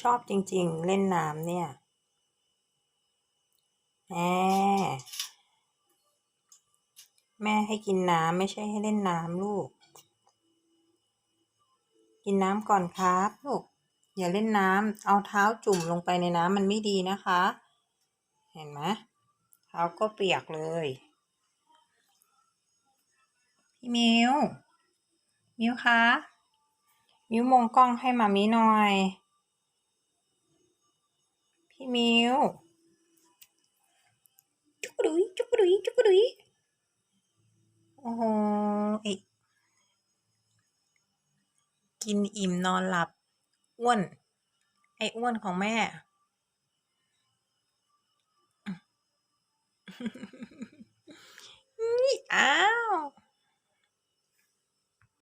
ชอบจริงๆ เล่นน้ำเนี่ยแม่แม่ให้กินน้ำไม่ใช่ให้เล่นน้ำลูก กินน้ำก่อนครับลูก อย่าเล่นน้ำเอาเท้าจุ่มลงไปในน้ำมันไม่ดีนะคะ เห็นไหมเท้าก็เปียกเลย พี่มิวมิวคะมิวมองกล้องให้มามีหน่อย พี่มิวจุกกระดุยจุกกระดุยจุกกระดุยโอ้โหไอกินอิ่มนอนหลับอ้วน ไอ้อ้วนของแม่ นี่อ้า